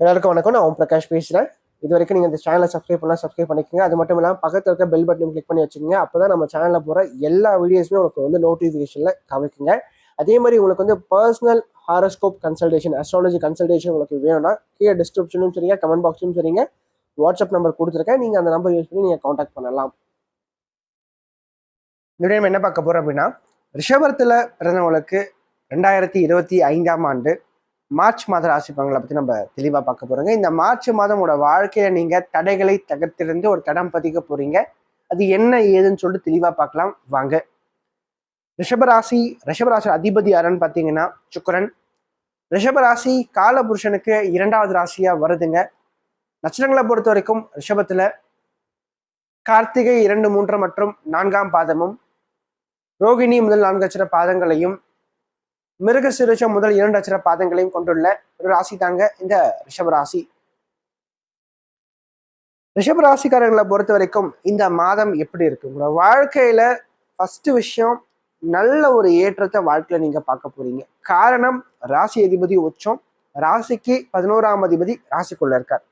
எல்லாருக்கும் வணக்கம். நான் ஓம் பிரகாஷ் பேசுகிறேன் இது வரைக்கும் நீங்கள் இந்த சேனலை சப்ஸ்கிரைப் பண்ணலாம் சப்ஸ்கிரைப் பண்ணிக்கோங்க. அது மட்டும் இல்லாமல் பக்கத்தில் இருக்க பெல் பட்டன் கிளிக் பண்ணி வச்சுக்கோங்க. அப்போ தான் நம்ம சேனலில் போகிற எல்லா வீடியோஸுமே உங்களுக்கு வந்து நோட்டிஃபிகேஷனில் கவனிக்குங்க அதே மாதிரி உங்களுக்கு வந்து personal horoscope consultation astrology consultation உங்களுக்கு வேணும்னா கீழே டிஸ்கிரிப்ஷனும் சரிங்க கமெண்ட் பாக்ஸும் சரிங்க வாட்ஸ்அப் நம்பர் கொடுத்துருக்கேன். நீங்கள் அந்த நம்பர் யூஸ் பண்ணி நீங்கள் காண்டாக்ட் பண்ணலாம். இந்த நம்ம என்ன பார்க்க போகிறோம் அப்படின்னா ரிஷபத்தில் பிறந்தவங்களுக்கு ரெண்டாயிரத்தி இருபத்தி ஐந்தாம் ஆண்டு மார்ச் மாத ராசி பலன்களை பற்றி நம்ம தெளிவாக பார்க்க போகிறோங்க இந்த மார்ச் மாதம் உங்களோட வாழ்க்கையில் நீங்கள் தடைகளை தகர்த்திருந்து ஒரு தடம் பதிக்க போகிறீங்க அது என்ன ஏதுன்னு சொல்லிட்டு தெளிவாக பார்க்கலாம். வாங்க. ரிஷபராசி ரிஷபராசி அதிபதி யாருன்னு பார்த்தீங்கன்னா சுக்கரன். ரிஷபராசி காலபுருஷனுக்கு இரண்டாவது ராசியாக வருதுங்க. நட்சத்திரங்களை பொறுத்த வரைக்கும் ரிஷபத்தில் கார்த்திகை இரண்டு மூன்று மற்றும் நான்காம் பாதமும் ரோகிணி முதல் நான்கு நட்சத்திர பாதங்களையும் மிருக சிறுஷம் முதல் இரண்டு அச்சர பாதங்களையும் கொண்டுள்ள ஒரு ராசி தாங்க இந்த ரிஷபராசி. ரிஷபராசிக்காரர்களை பொறுத்த வரைக்கும் இந்த மாதம் எப்படி இருக்கு? உங்களோட வாழ்க்கையில ஃபர்ஸ்ட் விஷயம் நல்ல ஒரு ஏற்றத்தை வாழ்க்கையில நீங்க பார்க்க போறீங்க. காரணம் ராசி அதிபதி உச்சம். ராசிக்கு பதினோராம் அதிபதி ராசிக்குள்ள இருக்கார்.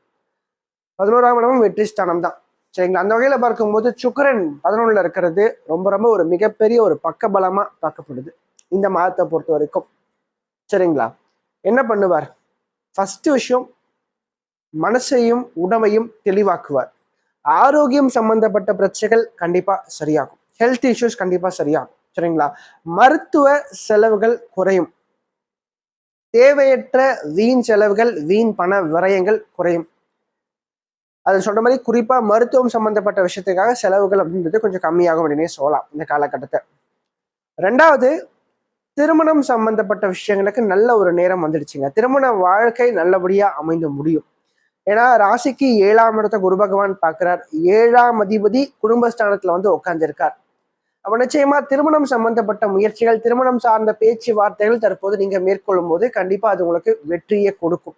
பதினோராம் இடமும் வெற்றி ஸ்தானம் தான். சரிங்களா? அந்த வகையில பார்க்கும்போது சுக்கரன் பதினொன்னுல இருக்கிறது ரொம்ப ரொம்ப ஒரு மிகப்பெரிய ஒரு பக்கபலமா பார்க்கப்படுது. இந்த மாதத்தை பொறுத்த வரைக்கும். சரிங்களா? என்ன பண்ணுவார்? ஃபர்ஸ்ட் விஷயம் மனசையும் உடமையும் தெளிவாக்குவார். ஆரோக்கியம் சம்பந்தப்பட்ட பிரச்சனைகள் கண்டிப்பா சரியாகும். ஹெல்த் இஷ்யூஸ் கண்டிப்பா சரியாகும். சரிங்களா? மருத்துவ செலவுகள் குறையும். தேவையற்ற வீண் செலவுகள் வீண் பண விரயங்கள் குறையும். அது சொல்ற மாதிரி குறிப்பா மருத்துவம் சம்பந்தப்பட்ட விஷயத்துக்காக செலவுகள் அப்படின்றது கொஞ்சம் கம்மியாகும் அப்படின்னே சொல்லலாம் இந்த காலகட்டத்தை. ரெண்டாவது திருமணம் சம்பந்தப்பட்ட விஷயங்களுக்கு நல்ல ஒரு நேரம் வந்துடுச்சுங்க. திருமண வாழ்க்கை நல்லபடியா அமைந்து முடியும். ஏன்னா ராசிக்கு ஏழாம் இடத்த குரு பகவான் பார்க்கிறார். ஏழாம் அதிபதி குடும்பஸ்தானத்துல வந்து உட்கார்ந்திருக்கார். அப்ப நிச்சயமா திருமணம் சம்பந்தப்பட்ட முயற்சிகள் திருமணம் சார்ந்த பேச்சுவார்த்தைகள் தற்போது நீங்க மேற்கொள்ளும் போது கண்டிப்பா அது உங்களுக்கு வெற்றியை கொடுக்கும்.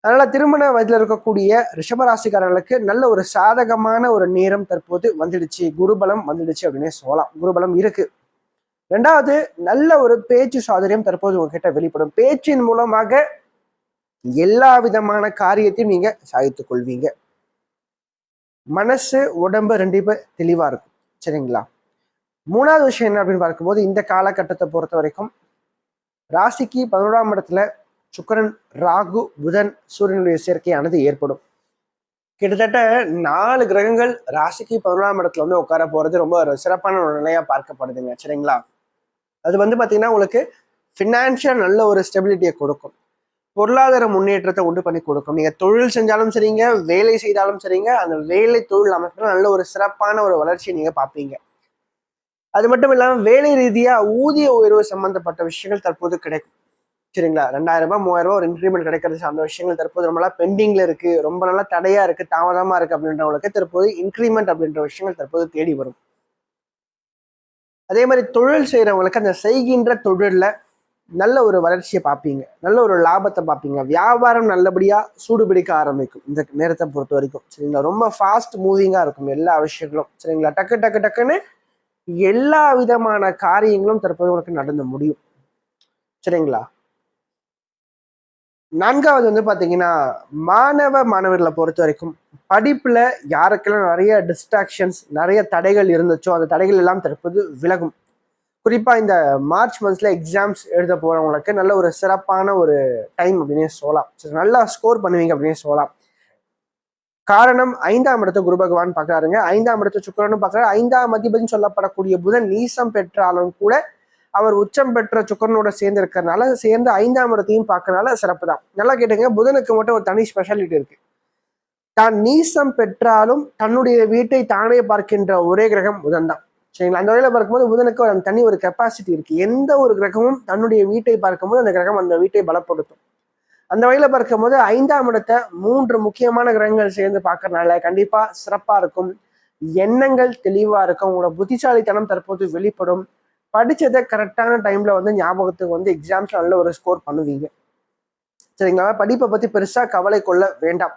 அதனால திருமண வயதில் இருக்கக்கூடிய ரிஷபராசிக்காரர்களுக்கு நல்ல ஒரு சாதகமான ஒரு நேரம் தற்போது வந்துடுச்சு. குருபலம் வந்துடுச்சு அப்படின்னே சொல்லலாம். குருபலம் இருக்கு. ரெண்டாவது நல்ல ஒரு பேச்சு சாதுரியம் தற்போது உங்ககிட்ட வெளிப்படும். பேச்சின் மூலமாக எல்லா விதமான காரியத்தையும் நீங்க சாதித்துக் கொள்வீங்க. மனசு உடம்பு ரெண்டுமே தெளிவா இருக்கும். சரிங்களா? மூணாவது விஷயம் என்ன அப்படின்னு பார்க்கும்போது இந்த காலகட்டத்தை பொறுத்த வரைக்கும் ராசிக்கு பதினோராம் இடத்துல சுக்கரன் ராகு புதன் சூரியனுடைய சேர்க்கையானது ஏற்படும். கிட்டத்தட்ட நாலு கிரகங்கள் ராசிக்கு பதினோராம் இடத்துல வந்து உட்கார போறது ரொம்ப சிறப்பான ஒரு நிலையா பார்க்கப்படுதுங்க. சரிங்களா? அது வந்து பார்த்தீங்கன்னா உங்களுக்கு ஃபினான்ஷியல் நல்ல ஒரு ஸ்டெபிலிட்டியை கொடுக்கும். பொருளாதார முன்னேற்றத்தை உண்டு பண்ணி கொடுக்கும். நீங்கள் தொழில் செஞ்சாலும் சரிங்க வேலை செய்தாலும் சரிங்க அந்த வேலை தொழில் அமைப்பில் நல்ல ஒரு சிறப்பான ஒரு வளர்ச்சியை நீங்கள் பார்ப்பீங்க. அது மட்டும் இல்லாமல் வேலை ரீதியாக ஊதிய உயர்வு சம்பந்தப்பட்ட விஷயங்கள் தற்போது கிடைக்கும். சரிங்களா? ரெண்டாயிரம் ரூபாய் மூவாயிரம் ரூபாய் ஒரு இன்க்ரிமெண்ட் கிடைக்கிறது சார்ந்த விஷயங்கள் தற்போது ரொம்ப நாளா பெண்டிங்ல இருக்கு. ரொம்ப நல்லா தடையா இருக்கு தாமதமா இருக்கு அப்படின்றவங்களுக்கு தற்போது இன்க்ரிமெண்ட் அப்படின்ற விஷயங்கள் தற்போது தேடி வரும். அதே மாதிரி தொழில் செய்கிறவங்களுக்கு அந்த செய்கின்ற தொழிலில் நல்ல ஒரு வளர்ச்சியை பார்ப்பீங்க. நல்ல ஒரு லாபத்தை பார்ப்பீங்க. வியாபாரம் நல்லபடியாக சூடு பிடிக்க ஆரம்பிக்கும். இந்த நேரத்தை பொறுத்த வரைக்கும். சரிங்களா? ரொம்ப ஃபாஸ்ட் மூவிங்காக இருக்கும் எல்லா விஷயங்களும். சரிங்களா? டக்கு டக்கு டக்குன்னு எல்லா விதமான காரியங்களும் தற்போது உங்களுக்கு நடந்து முடியும். சரிங்களா? நான்காவது வந்து பார்த்தீங்கன்னா மாணவ மாணவர்களை பொறுத்த வரைக்கும் படிப்பில் யாருக்கெல்லாம் நிறைய டிஸ்ட்ராக்ஷன்ஸ் நிறைய தடைகள் இருந்துச்சோ அந்த தடைகள் எல்லாம் தடுப்பது விலகும். குறிப்பாக இந்த மார்ச் மந்த்ஸில் எக்ஸாம்ஸ் எழுத போகிறவங்களுக்கு நல்ல ஒரு சிறப்பான ஒரு டைம் அப்படின்னே சொல்லலாம். சரி நல்லா ஸ்கோர் பண்ணுவீங்க அப்படின்னே சொல்லலாம். காரணம் ஐந்தாம் இடத்தை குரு பகவான் பார்க்கறாருங்க. ஐந்தாம் இடத்தை சுக்கரனும் பார்க்குறாரு. ஐந்தாம் அதிபதினு சொல்லப்படக்கூடிய புதன் நீசம் பெற்றாலும் கூட அவர் உச்சம் பெற்ற சுக்கரனோட சேர்ந்து இருக்கிறதுனால சேர்ந்து ஐந்தாம் இடத்தையும் பார்க்கறனால சிறப்பு தான் நல்லா கேட்டுங்க புதனுக்கு மட்டும் ஒரு தனி ஸ்பெஷாலிட்டி இருக்கு. தான் நீசம் பெற்றாலும் தன்னுடைய வீட்டை தானே பார்க்கின்ற ஒரே கிரகம் புதன் தான் சரிங்களா? அந்த வகையில் பார்க்கும்போது புதனுக்கு ஒரு தனி ஒரு கெப்பாசிட்டி இருக்கு. எந்த ஒரு கிரகமும் தன்னுடைய வீட்டை பார்க்கும்போது அந்த கிரகம் அந்த வீட்டை பலப்படுத்தும். அந்த வகையில் பார்க்கும்போது ஐந்தாம் இடத்தை மூன்று முக்கியமான கிரகங்கள் சேர்ந்து பார்க்கறதுனால கண்டிப்பா சிறப்பா இருக்கும். எண்ணங்கள் தெளிவா இருக்கும். உங்களோட புத்திசாலித்தனம் தற்போது வெளிப்படும். படிச்சதை கரெக்டான டைம்ல வந்து ஞாபகத்துக்கு வந்து எக்ஸாம்ஸ் நல்ல ஒரு ஸ்கோர் பண்ணுவீங்க. சரிங்களா? படிப்பை பத்தி பெருசா கவலை கொள்ள வேண்டாம்.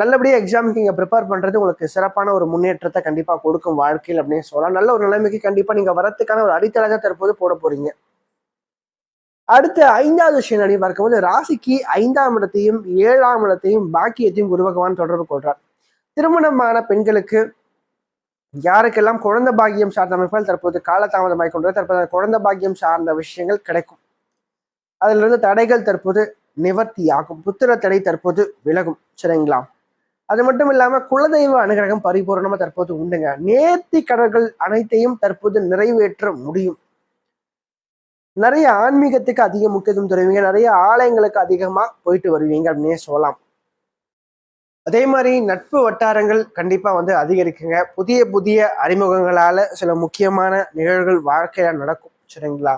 நல்லபடியாக எக்ஸாமுக்கு நீங்க ப்ரிப்பேர் பண்றது உங்களுக்கு சிறப்பான ஒரு முன்னேற்றத்தை கண்டிப்பா கொடுக்கும் வாழ்க்கையில் அப்படின்னு சொல்லலாம். நல்ல ஒரு நிலைமைக்கு கண்டிப்பா நீங்க வரத்துக்கான ஒரு அடித்தளத்தை தற்போது போட போறீங்க. அடுத்த ஐந்தாவது விஷயம் என்ன பார்க்கும்போது ராசிக்கு ஐந்தாம் இடத்தையும் ஏழாம் இடத்தையும் பாக்கியத்தையும் குரு பகவான் தொடர்பு கொள்றார். திருமணமான பெண்களுக்கு யாருக்கெல்லாம் குழந்தை பாக்கியம் சார்ந்த அமைப்பால் தற்போது காலதாமதமாக கொண்டு தற்போது குழந்தை பாக்கியம் சார்ந்த விஷயங்கள் கிடைக்கும். அதுல இருந்து தடைகள் தற்போது நிவர்த்தி ஆகும் புத்திர தடை தற்போது விலகும். சரிங்களா? அது மட்டும் இல்லாம குலதெய்வ அனுகிரகம் பரிபூர்ணமா தற்போது உண்டுங்க. நேர்த்தி கடல்கள் அனைத்தையும் தற்போது நிறைவேற்ற முடியும். நிறைய ஆன்மீகத்துக்கு அதிக முக்கியத்துவம் தருவீங்க. நிறைய ஆலயங்களுக்கு அதிகமா போயிட்டு வருவீங்க அப்படின்னே சொல்லலாம். அதே மாதிரி நட்பு வட்டாரங்கள் கண்டிப்பா வந்து அதிகரிக்குங்க. புதிய புதிய அறிமுகங்களால சில முக்கியமான நிகழ்வுகள் வாழ்க்கையில நடக்கும். சரிங்களா?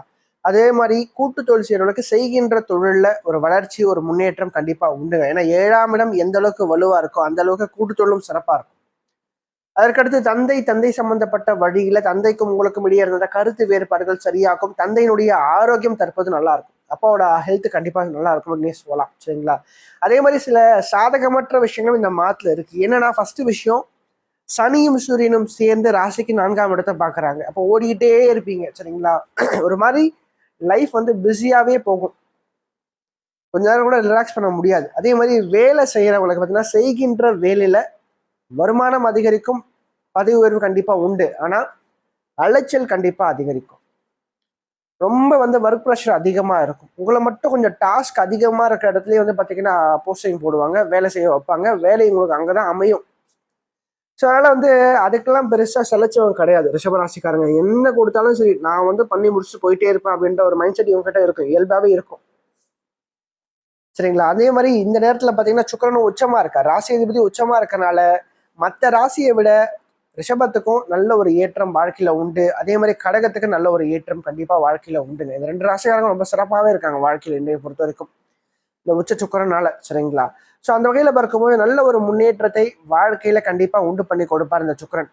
அதே மாதிரி கூட்டு தொழில் செய்கிறவங்களுக்கு செய்கின்ற தொழிலில் ஒரு வளர்ச்சி ஒரு முன்னேற்றம் கண்டிப்பாக உண்டுங்க. ஏன்னா ஏழாம் இடம் எந்த அளவுக்கு வலுவாக இருக்கோ அந்த அளவுக்கு கூட்டு தொழிலும் சிறப்பாக இருக்கும். அதற்கடுத்து தந்தை தந்தை சம்பந்தப்பட்ட வழியில தந்தைக்கும் உங்களுக்கும் இடையே இருந்த கருத்து வேறுபாடுகள் சரியாகும் தந்தையினுடைய ஆரோக்கியம் தற்போது நல்லா இருக்கும். அப்பாவோட ஹெல்த் கண்டிப்பாக நல்லா இருக்கும் அப்படின்னு சொல்லலாம். சரிங்களா? அதே மாதிரி சில சாதகமற்ற விஷயங்களும் இந்த மாத்துல இருக்கு. என்னன்னா ஃபர்ஸ்ட் விஷயம் சனியும் சூரியனும் சேர்ந்து ராசிக்கு நான்காம் இடத்தை பாக்குறாங்க அப்போ ஓடிக்கிட்டே இருப்பீங்க. சரிங்களா? ஒரு மாதிரி லைஃப் வந்து பிஸியாகவே போகும். கொஞ்ச நேரம் கூட ரிலாக்ஸ் பண்ண முடியாது. அதே மாதிரி வேலை செய்கிறவங்களுக்கு பார்த்தீங்கன்னா செய்கின்ற வேலையில் வருமானம் அதிகரிக்கும் பதவி உயர்வு கண்டிப்பாக உண்டு. ஆனால் அலைச்சல் கண்டிப்பாக அதிகரிக்கும். ரொம்ப வந்து ஒர்க் ப்ரெஷர் அதிகமாக இருக்கும். உங்களை மட்டும் கொஞ்சம் டாஸ்க் அதிகமாக இருக்கிற இடத்துலேயே வந்து பார்த்தீங்கன்னா போஸ்டிங் போடுவாங்க வேலை செய்ய வைப்பாங்க. வேலை உங்களுக்கு அங்கே தான் அமையும். ஸோ அதனால் வந்து அதுக்கெல்லாம் பெருசாக செலச்சவங்க கிடையாது. ரிஷபராசிக்காரங்க. என்ன கொடுத்தாலும் சரி நான் வந்து பண்ணி முடிச்சுட்டு போயிட்டே இருப்பேன் அப்படின்ற ஒரு மைண்ட் செட் இவங்ககிட்ட இருக்கும். இயல்பாகவே இருக்கும். சரிங்களா? அதே மாதிரி இந்த நேரத்தில் பார்த்தீங்கன்னா சுக்கரனும் உச்சமாக இருக்கா ராசி அதிபதி உச்சமாக இருக்கனால மற்ற ராசியை விட ரிஷபத்துக்கும் நல்ல ஒரு ஏற்றம் வாழ்க்கையில் உண்டு. அதே மாதிரி கடகத்துக்கு நல்ல ஒரு ஏற்றம் கண்டிப்பாக வாழ்க்கையில் உண்டுங்க. இந்த ரெண்டு ராசிக்காரங்க ரொம்ப சிறப்பாகவே இருக்காங்க வாழ்க்கையில் இன்றைய பொறுத்த வரைக்கும். இந்த உச்ச சுக்கரனால சரிங்களா? ஸோ அந்த வகையில பார்க்கும்போது நல்ல ஒரு முன்னேற்றத்தை வாழ்க்கையில கண்டிப்பா உண்டு பண்ணி கொடுப்பார் இந்த சுக்கரன்.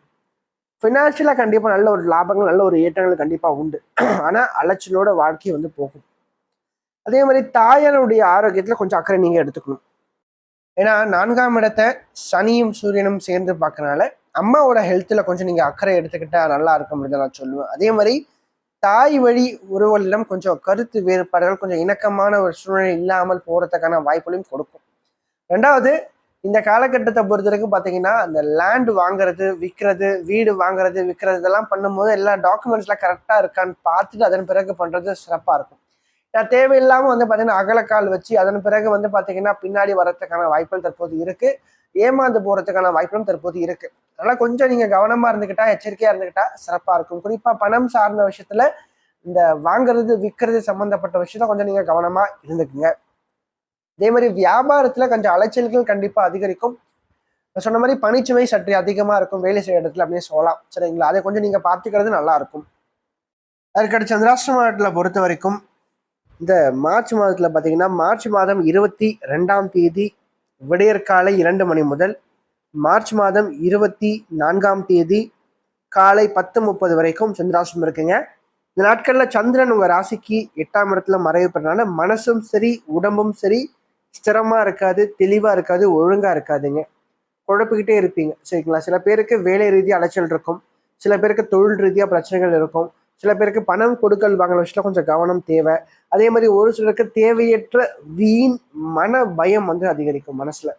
ஃபினான்ஷியலாக கண்டிப்பா நல்ல ஒரு லாபங்கள் நல்ல ஒரு ஏற்றங்கள் கண்டிப்பா உண்டு. ஆனா அலைச்சலோட வாழ்க்கை வந்து போகும். அதே மாதிரி தாயாருடைய ஆரோக்கியத்துல கொஞ்சம் அக்கறை நீங்க எடுத்துக்கணும். ஏன்னா நான்காம் இடத்தை சனியும் சூரியனும் சேர்ந்து பார்க்கறனால அம்மாவோட ஹெல்த்தில் கொஞ்சம் நீங்கள் அக்கறை எடுத்துக்கிட்டா நல்லா இருக்கும் அப்படின்னு நான் சொல்லுவேன். அதே மாதிரி தாய் வழி உறவுகளிடம் கொஞ்சம் கருத்து வேறுபாடுகள் கொஞ்சம் இணக்கமான ஒரு சூழ்நிலை இல்லாமல் போகிறதுக்கான வாய்ப்புகளையும் கொடுக்கும். ரெண்டாவது இந்த காலகட்டத்தை பொறுத்த வரைக்கும் பார்த்தீங்கன்னா அந்த லேண்ட் வாங்குறது விற்கிறது வீடு வாங்குறது விற்கிறது இதெல்லாம் பண்ணும்போது எல்லா டாக்குமெண்ட்ஸ்லாம் கரெக்டாக இருக்கான்னு பார்த்துட்டு அதன் பிறகு பண்ணுறது சிறப்பாக இருக்கும். நான் தேவையில்லாமல் வந்து பார்த்தீங்கன்னா அகலக்கால் வச்சு அதன் பிறகு வந்து பார்த்தீங்கன்னா பின்னாடி வரத்துக்கான வாய்ப்புகள் தற்போது இருக்குது ஏமாந்து போறதுக்கான வாய்ப்புகளும் தற்போது இருக்கு. அதனால கொஞ்சம் நீங்க கவனமா இருந்துக்கிட்டா எச்சரிக்கையா இருந்துக்கிட்டா சிறப்பா இருக்கும். குறிப்பா பணம் சார்ந்த விஷயத்துல இந்த வாங்குறது விற்கிறது சம்பந்தப்பட்ட விஷயத்த கொஞ்சம் நீங்க கவனமா இருந்துக்குங்க. அதே மாதிரி வியாபாரத்துல கொஞ்சம் அலைச்சல்கள் கண்டிப்பா அதிகரிக்கும். சொன்ன மாதிரி பனிச்சுமை சற்று அதிகமா இருக்கும். வேலை செய்யற இடத்துல அப்படியே சொல்லலாம். சரிங்களா? அதை கொஞ்சம் நீங்க பார்த்துக்கிறது நல்லா இருக்கும். அதுக்கடுத்து சந்திராஷ்டிர மாவட்டத்தில் பொறுத்த வரைக்கும் இந்த மார்ச் மாதத்துல பாத்தீங்கன்னா மார்ச் மாதம் இருபத்தி ரெண்டாம் தேதி விடையற்காலை இரண்டு மணி முதல் மார்ச் மாதம் இருபத்தி நான்காம் தேதி காலை பத்து முப்பது வரைக்கும் சந்திராசிரமம் இருக்குங்க. இந்த நாட்களில் சந்திரன் உங்கள் ராசிக்கு எட்டாம் இடத்துல மறைவுப்படுறதுனால மனசும் சரி உடம்பும் சரி ஸ்திரமாக இருக்காது தெளிவாக இருக்காது ஒழுங்காக இருக்காதுங்க. குழப்பிக்கிட்டே இருப்பீங்க. சரிங்களா? சில பேருக்கு வேலை ரீதியாக அலைச்சல் இருக்கும். சில பேருக்கு தொழில் ரீதியாக பிரச்சனைகள் இருக்கும். சில பேருக்கு பணம் கொடுக்கல் வாங்கல விஷயத்துல கொஞ்சம் கவனம் தேவை. அதே மாதிரி ஒரு சிலருக்கு தேவையற்ற வீண் மன பயம் வந்து அதிகரிக்கும் மனசுல.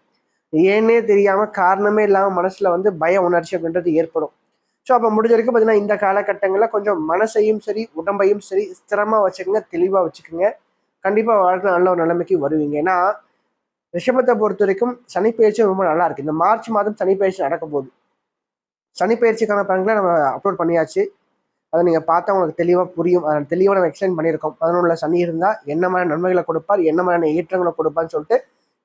ஏன்னே தெரியாம காரணமே இல்லாம மனசுல வந்து பய உணர்ச்சி அப்படின்றது ஏற்படும். ஸோ அப்போ முடிஞ்ச வரைக்கும் பார்த்தீங்கன்னா இந்த காலகட்டங்களில் கொஞ்சம் மனசையும் சரி உடம்பையும் சரி ஸ்திரமாக வச்சுக்கோங்க தெளிவாக வச்சுக்கோங்க. கண்டிப்பாக வாழ்க்கை நல்ல ஒரு நிலைமைக்கு வருவீங்க. ஏன்னா ரிஷபத்தை பொறுத்த வரைக்கும் சனிப்பயிற்சி ரொம்ப நல்லா இருக்கு. இந்த மார்ச் மாதம் சனிப்பயிற்சி நடக்க போகுது. சனிப்பயிற்சிக்கான பலன்களை நம்ம அப்லோட் பண்ணியாச்சு. அதை நீங்கள் பார்த்தா உங்களுக்கு தெளிவாக புரியும். அதை தெளிவாக நம்ம எக்ஸ்பிளைன் பண்ணியிருக்கோம். பதினொன்றில் சனி இருந்தால் என்ன மாதிரி நன்மைகளை கொடுப்பார் என்ன மாதிரியான ஏற்றங்களை கொடுப்பான்னு சொல்லிட்டு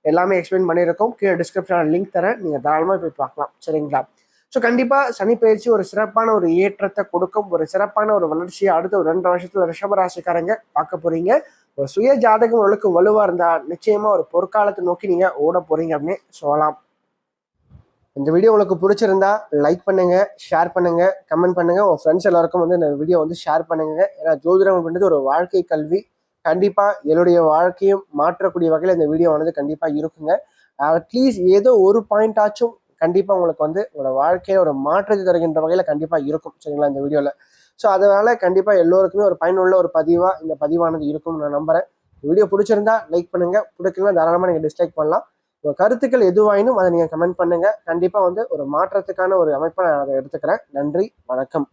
எல்லாமே எக்ஸ்பிளைன் பண்ணியிருக்கோம். கீழே டிஸ்கிரிப்ஷனில் லிங்க் தரேன். நீங்கள் தாராளமாக போய் பார்க்கலாம். சரிங்களா? ஸோ கண்டிப்பாக சனி பயிற்சி ஒரு சிறப்பான ஒரு ஏற்றத்தை கொடுக்கும். ஒரு சிறப்பான ஒரு வளர்ச்சியை அடுத்த ஒரு ரெண்டு வருஷத்துல ரிஷபராசிக்காரங்க பார்க்க போறீங்க. ஒரு சுய ஜாதகம் ஓரளவுக்கு வலுவாக இருந்தால் நிச்சயமாக ஒரு பொற்காலத்தை நோக்கி நீங்கள் ஓட போறீங்க அப்படின்னு சொல்லலாம். இந்த வீடியோ உங்களுக்கு பிடிச்சிருந்தா லைக் பண்ணுங்க ஷேர் பண்ணுங்க கமெண்ட் பண்ணுங்க. உங்க ஃப்ரெண்ட்ஸ் எல்லாருக்கும் வந்து இந்த வீடியோ வந்து ஷேர் பண்ணுங்க. ஏன்னா ஜோதிடம் அப்படின்றது ஒரு வாழ்க்கை கல்வி. கண்டிப்பா என்னுடைய வாழ்க்கையும் மாற்றக்கூடிய வகையில் இந்த வீடியோ வந்து கண்டிப்பா இருக்குங்க. அட்லீஸ்ட் ஏதோ ஒரு பாயிண்ட் ஆச்சும் கண்டிப்பா உங்களுக்கு வந்து உங்களோட வாழ்க்கையில ஒரு மாற்றத்தை தருகின்ற வகையில கண்டிப்பா இருக்கும். சரிங்களா இந்த வீடியோல ஸோ அதனால கண்டிப்பாக எல்லோருக்குமே ஒரு பயனுள்ள ஒரு பதிவாக இந்த பதிவானது இருக்கும்னு நான் நம்புறேன். வீடியோ பிடிச்சிருந்தா லைக் பண்ணுங்க. பிடிக்கலாம் தாராளமாக நீங்கள் டிஸ்லைக் பண்ணலாம். உங்கள் கருத்துக்கள் எதுவாயினும் அதை நீங்கள் கமெண்ட் பண்ணுங்க. கண்டிப்பாக வந்து ஒரு மாற்றத்துக்கான ஒரு அமைப்பை நான் அதை எடுத்துக்கிறேன். நன்றி வணக்கம்.